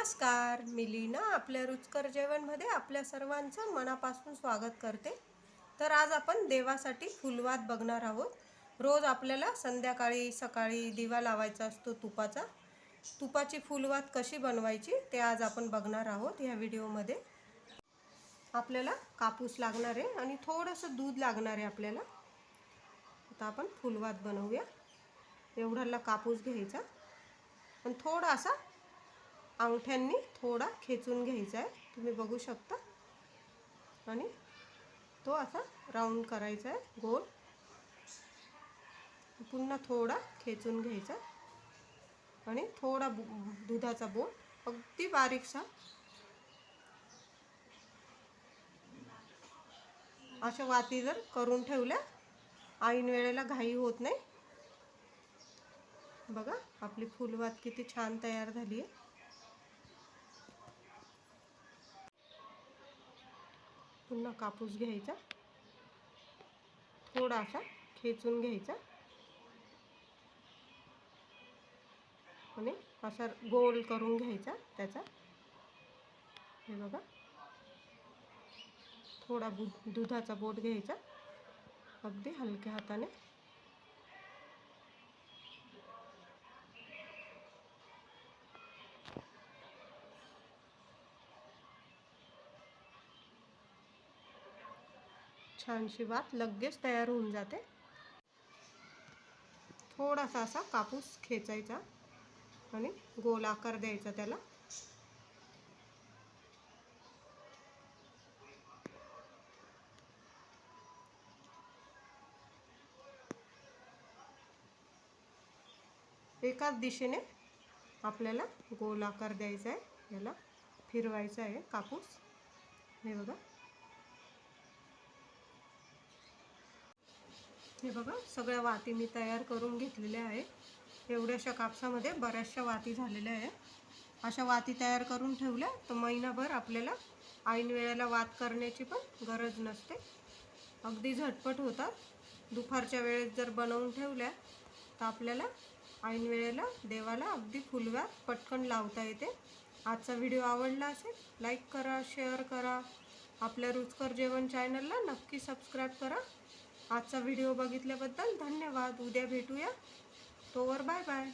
नमस्कार. मी लीना आपल्या रुचकर जेवणमध्ये आपल्या सर्वांचं मनापासून स्वागत करते. तर आज आपण देवासाठी फुलवात बघणार आहोत. रोज आपल्याला संध्याकाळी सकाळी दिवा लावायचा असतो तुपाचा. तुपाची फुलवात कशी बनवायची ते आज आपण बघणार आहोत ह्या व्हिडिओमध्ये. आपल्याला कापूस लागणार आहे आणि थोडंसं दूध लागणार आहे आपल्याला. आता आपण फुलवात बनवूया. एवढ्याला कापूस घ्यायचा. आणि थोडासा अंगठ्यांनी थोडा खेचून घ्यायचा आहे तुम्ही बघू शकता. आणि तो असा राऊंड करायचा आहे गोल. पुन्हा थोडा खेचून घ्यायचा. आणि थोडा दुधाचा बोट अगदी बारीकसा. अशा वाती जर करून ठेवल्या ऐन वेळेला घाई होत नाही. बघा आपली फुलवात किती छान तयार झाली आहे पुन्हा कापूस घ्यायचा. थोडासा खेचून घ्यायचा. आणि असा गोल करून घ्यायचा त्याचा. हे बघा. थोडा बु दुधाचा बोट घ्यायचा. अगदी हलक्या हाताने. छानशी भात लगेच तयार होऊन जाते. थोडासा असा कापूस खेचायचा आणि गोल आकार द्यायचा त्याला. एकाच दिशेने आपल्याला गोल आकार द्यायचा आहे. याला फिरवायचा आहे कापूस. हे बघा. हे बघा सगळ्या वाती मी तयार करून घेतलेल्या आहे. एवढ्याशा कापसामध्ये बऱ्याचशा वाती झालेल्या आहे. अशा वाती तयार करून ठेवल्या तर महिनाभर आपल्याला ऐन वेळेला वात करण्याची पण गरज नसते. अगदी झटपट होतात. दुपारच्या वेळेत जर बनवून ठेवल्या तर आपल्याला ऐन वेळेला देवाला अगदी फुलव्यात पटकन लावता येते. आजचा व्हिडिओ आवडला असेल लाईक करा शेअर करा. आपल्या रुचकर जेवण चॅनलला नक्की सबस्क्राईब करा. आजचा व्हिडिओ बघितल्याबद्दल धन्यवाद. उद्या भेटूया. तोवर बाय बाय.